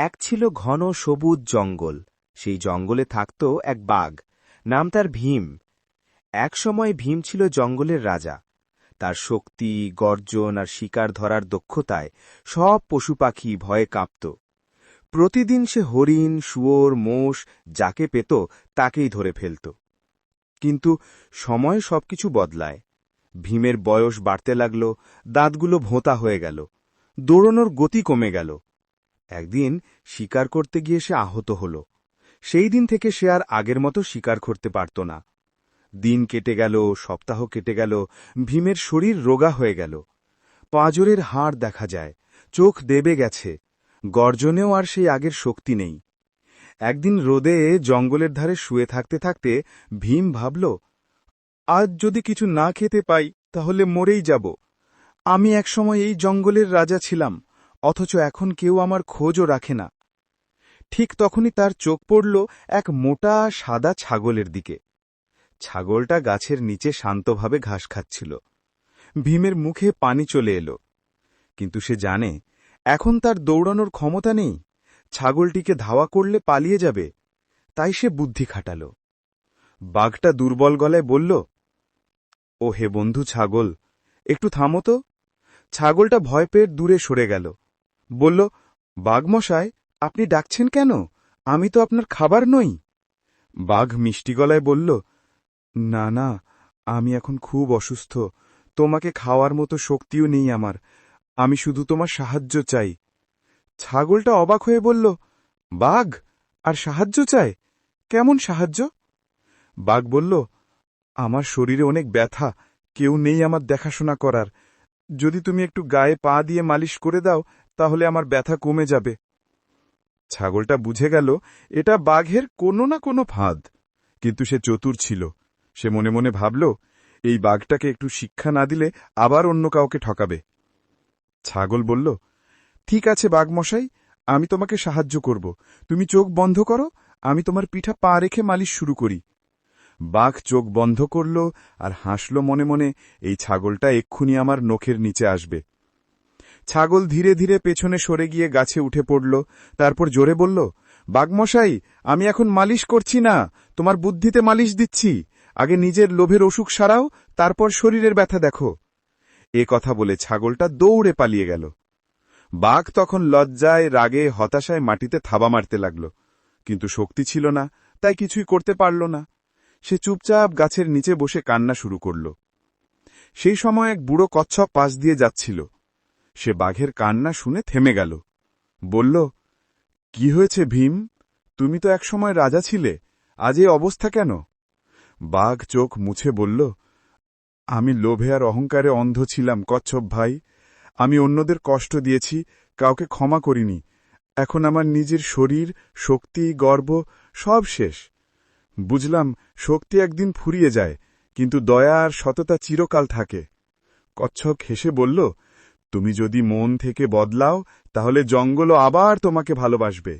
এক ছিল ঘন সবুজ জঙ্গল। সেই জঙ্গলে থাকত এক বাঘ, নাম তার ভীম। এক সময় ভীম ছিল জঙ্গলের রাজা। তার শক্তি, গর্জন আর শিকার ধরার দক্ষতায় সব পশু পাখি ভয়ে কাঁপত। প্রতিদিন সে হরিণ, শুয়োর, মোষ যাকে পেত তাকেই ধরে ফেলত। কিন্তু সময় সবকিছু বদলায়। ভীমের বয়স বাড়তে লাগল, দাঁতগুলো ভোঁতা হয়ে গেল, দৌড়নোর গতি কমে গেল। একদিন শিকার করতে গিয়ে সে আহত হল। সেই দিন থেকে সে আর আগের মতো শিকার করতে পারত না। দিন কেটে গেল, সপ্তাহ কেটে গেল, ভীমের শরীর রোগা হয়ে গেল। পাঁজরের হাড় দেখা যায়, চোখ দেবে গেছে, গর্জনেও আর সেই আগের শক্তি নেই। একদিন রোদে জঙ্গলের ধারে শুয়ে থাকতে থাকতে ভীম ভাবল, আজ যদি কিছু না খেতে পাই, তাহলে মরেই যাব। আমি একসময় এই জঙ্গলের রাজা ছিলাম। অথচ এখন কেউ আমার খোঁজও রাখে না। ঠিক তখনই তার চোখ পড়ল এক মোটা, সাদা ছাগলের দিকে। ছাগলটা গাছের নিচে শান্তভাবে ঘাস খাচ্ছিল। ভীমের মুখে পানি চলে এলো। কিন্তু সে জানে, এখন তার দৌড়ানোর ক্ষমতা নেই। ছাগলটিকে ধাওয়া করলে পালিয়ে যাবে। তাই সে বুদ্ধি খাটাল। বাঘটা দুর্বল গলায় বলল ও হে বন্ধু ছাগল, একটু থামো তো। ছাগলটা ভয় পেয়ে দূরে সরে গেল। বলল বাঘমশায় আপনি ডাকছেন কেন? আমি তো আপনার খাবার নই। বাঘ মিষ্টি গলায় বলল, না না, আমি এখন খুব অসুস্থ। তোমাকে খাওয়ার মতো শক্তিও নেই আমার। আমি শুধু তোমার সাহায্য চাই। ছাগলটা অবাক হয়ে বলল, বাঘ, আর সাহায্য চায় কেমন সাহায্য? বাঘ বলল, আমার শরীরে অনেক ব্যথা। কেউ নেই আমার দেখাশোনা করার। যদি তুমি একটু গায়ে পা দিয়ে মালিশ করে দাও তাহলে আমার ব্যথা কমে যাবে। ছাগলটা বুঝে গেল, এটা বাঘের কোনো না কোনো ফাঁদ। কিন্তু সে চতুর ছিল। সে মনে মনে ভাবল, এই বাঘটাকে একটু শিক্ষা না দিলে আবার অন্য কাউকে ঠকাবে। ছাগল বলল, ঠিক আছে বাঘমশাই, আমি তোমাকে সাহায্য করব। তুমি চোখ বন্ধ করো, আমি তোমার পিঠা পা রেখে মালিশ শুরু করি। বাঘ চোখ বন্ধ করল আর হাসল মনে মনে, এই ছাগলটা এক্ষুনি আমার নখের নিচে আসবে। ছাগল ধীরে ধীরে পেছনে সরে গিয়ে গাছে উঠে পড়ল, তারপর জোরে বলল, বাঘমশাই, আমি এখন মালিশ করছি না, তোমার বুদ্ধিতে মালিশ দিচ্ছি। আগে নিজের লোভের অসুখ সারাও, তারপর শরীরের ব্যথা দেখো। এ কথা বলে ছাগলটা দৌড়ে পালিয়ে গেল। বাঘ তখন লজ্জায়, রাগে, হতাশায় মাটিতে থাবা মারতে লাগল। কিন্তু শক্তি ছিল না, তাই কিছুই করতে পারল না। সে চুপচাপ গাছের নিচে বসে কান্না শুরু করল। সেই সময় এক বুড়ো কচ্ছপ পাশ দিয়ে যাচ্ছিল। সে বাঘের কান্না শুনে থেমে গেল। বলল, কি হয়েছে ভীম? তুমি তো একসময় রাজা ছিলে, আজ এ অবস্থা কেন? বাঘ চোখ মুছে বলল, আমি লোভে আর অহংকারে অন্ধ ছিলাম, কচ্ছপ ভাই। আমি অন্যদের কষ্ট দিয়েছি, কাউকে ক্ষমা করিনি। এখন আমার নিজের শরীর, শক্তি, গর্ব সব শেষ। বুঝলাম, শক্তি একদিন ফুরিয়ে যায়, কিন্তু দয়া আর সততা চিরকাল থাকে। কচ্ছপ হেসে বলল তুমি যদি মন থেকে বদলাও, তাহলে জঙ্গলও আবার তোমাকে ভালোবাসবে।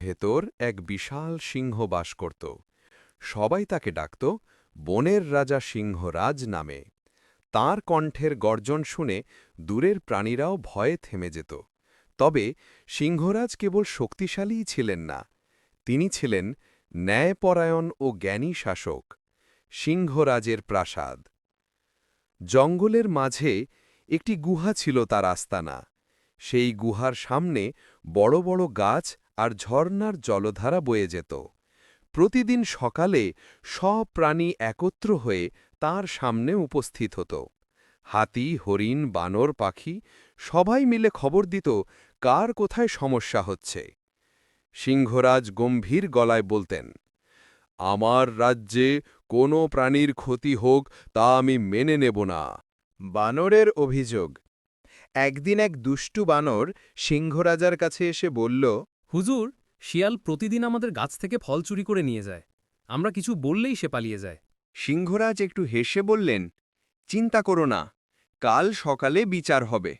ভেতর এক বিশাল সিংহ বাস করত। সবাই তাকে ডাকত, বনের রাজা সিংহরাজ নামে। তার কণ্ঠের গর্জন শুনে দূরের প্রাণীরাও ভয়ে থেমে যেত। তবে সিংহরাজ কেবল শক্তিশালীই ছিলেন না, তিনি ছিলেন ন্যায়পরায়ণ ও জ্ঞানী শাসক, সিংহরাজের প্রাসাদ। জঙ্গলের মাঝে একটি গুহা ছিল তার আস্তানা। সেই গুহার সামনে বড় বড় গাছ আর ঝর্ণার জলধারা বয়ে যেত। প্রতিদিন সকালে সব প্রাণী একত্র হয়ে তার সামনে উপস্থিত হতো। হাতি, হরিণ, বানর, পাখি সবাই মিলে খবর দিত, কার কোথায় সমস্যা হচ্ছে। সিংহরাজ গম্ভীর গলায় বলতেন আমার রাজ্যে কোনো প্রাণীর ক্ষতি হোক তা আমি মেনে নেব না। বানরের অভিযোগ। একদিন এক দুষ্টু বানর সিংহরাজার কাছে এসে বলল হুজুর শিয়াল প্রতিদিন আমাদের গাছ থেকে ফল চুরি করে নিয়ে যায়। আমরা কিছু বললেই সে পালিয়ে যায়। সিংহরাজ একটু হেসে বললেন চিন্তা করো না কাল সকালে বিচার হবে।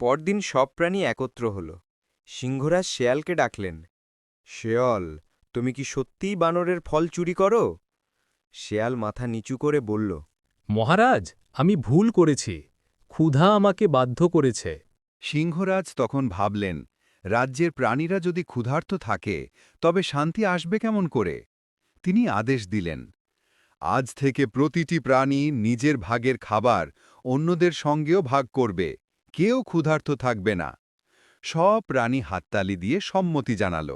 পরদিন সব প্রাণী একত্র হল। সিংহরাজ শেয়ালকে ডাকলেন শেয়াল তুমি কি সত্যিই বানরের ফল চুরি করো? শেয়াল মাথা নিচু করে বলল মহারাজ আমি ভুল করেছি। ক্ষুধা আমাকে বাধ্য করেছে। সিংহরাজ তখন ভাবলেন রাজ্যের প্রাণীরা যদি ক্ষুধার্ত থাকে তবে শান্তি আসবে কেমন করে? তিনি আদেশ দিলেন আজ থেকে প্রতিটি প্রাণী নিজের ভাগের খাবার অন্যদের সঙ্গেও ভাগ করবে কেউ ক্ষুধার্ত থাকবে না। সব প্রাণী হাততালি দিয়ে সম্মতি জানাল।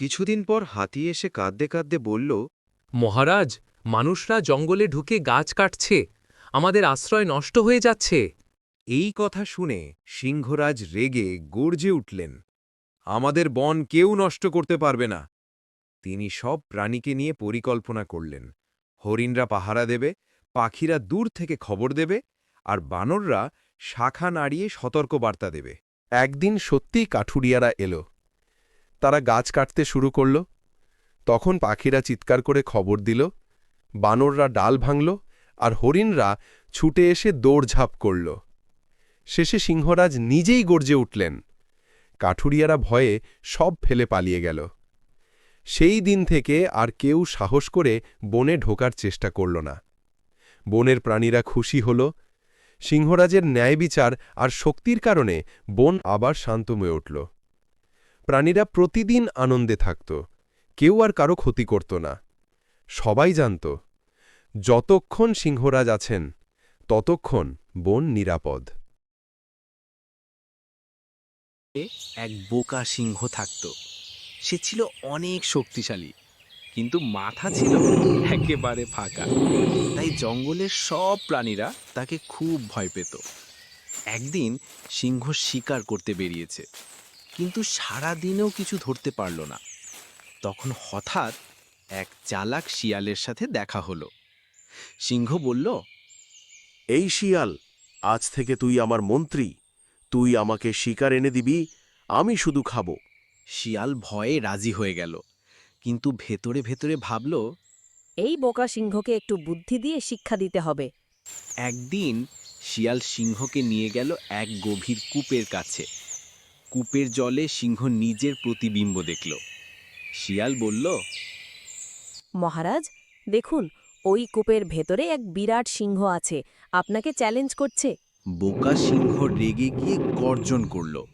কিছুদিন পর হাতি এসে কাঁদতে কাঁদতে বলল মহারাজ মানুষরা জঙ্গলে ঢুকে গাছ কাটছে আমাদের আশ্রয় নষ্ট হয়ে যাচ্ছে। এই কথা শুনে সিংহরাজ রেগে গর্জে উঠলেন আমাদের বন কেউ নষ্ট করতে পারবে না। তিনি সব প্রাণীকে নিয়ে পরিকল্পনা করলেন হরিণরা পাহারা দেবে পাখিরা দূর থেকে খবর দেবে আর বানররা শাখা নাড়িয়ে সতর্ক বার্তা দেবে। একদিন সত্যিই কাঠুরিয়ারা এলো তারা গাছ কাটতে শুরু করল। তখন পাখিরা চিৎকার করে খবর দিল, বানররা ডাল ভাঙল আর হরিণরা ছুটে এসে দৌড়ঝাঁপ করল। শেষে সিংহরাজ নিজেই গর্জে উঠলেন। কাঠুরিয়ারা ভয়ে সব ফেলে পালিয়ে গেল। সেই দিন থেকে আর কেউ সাহস করে বনে ঢোকার চেষ্টা করল না। বনের প্রাণীরা খুশি হল। সিংহরাজের ন্যায় বিচার আর শক্তির কারণে বন আবার শান্তময় উঠল। প্রাণীরা প্রতিদিন আনন্দে থাকত, কেউ আর কারও ক্ষতি করত না। সবাই জানত, যতক্ষণ সিংহরাজ আছেন, ততক্ষণ বন নিরাপদ। এক বোকা সিংহ থাকত। সে ছিল অনেক শক্তিশালী, কিন্তু মাথা ছিল একেবারে ফাঁকা। তাই জঙ্গলের সব প্রাণীরা তাকে খুব ভয় পেত। একদিন সিংহ শিকার করতে বেরিয়েছে। কিন্তু সারা দিনেও কিছু ধরতে পারল না। তখন হঠাৎ এক চালাক শিয়ালের সাথে দেখা হলো। সিংহ বলল এই শিয়াল আজ থেকে তুই আমার মন্ত্রী। তুই আমাকে শিকার এনে দিবি আমি শুধু খাব। শিয়াল ভয়ে রাজি হয়ে গেল কিন্তু ভেতরে ভেতরে ভাবল এই বোকা সিংহকে একটু বুদ্ধি দিয়ে শিক্ষা দিতে হবে। একদিন শিয়াল সিংহকে নিয়ে গেল এক গভীর কূপের কাছে। কূপের জলে সিংহ নিজের প্রতিবিম্ব দেখল। শিয়াল বলল মহারাজ দেখুন ওই কূপের ভেতরে এক বিরাট সিংহ আছে। আপনাকে চ্যালেঞ্জ করছে। বোকা সিংহ রেগে গিয়ে গর্জন করল।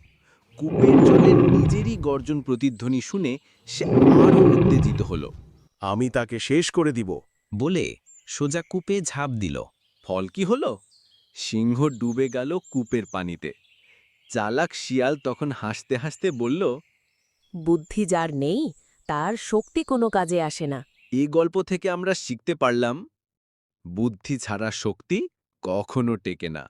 কূপের জলে নিজেরই গর্জন প্রতিধ্বনি শুনে সে আরও উত্তেজিত হল। আমি তাকে শেষ করে দিব। বলে সোজা কূপে ঝাঁপ দিল। ফল কি হলো? সিংহ ডুবে গেল কূপের পানিতে। চালাক শিয়াল তখন হাসতে হাসতে বলল বুদ্ধি যার নেই তার শক্তি কোনো কাজে আসে না। এই গল্প থেকে আমরা শিখতে পারলাম বুদ্ধি ছাড়া শক্তি কখনো টেকে না।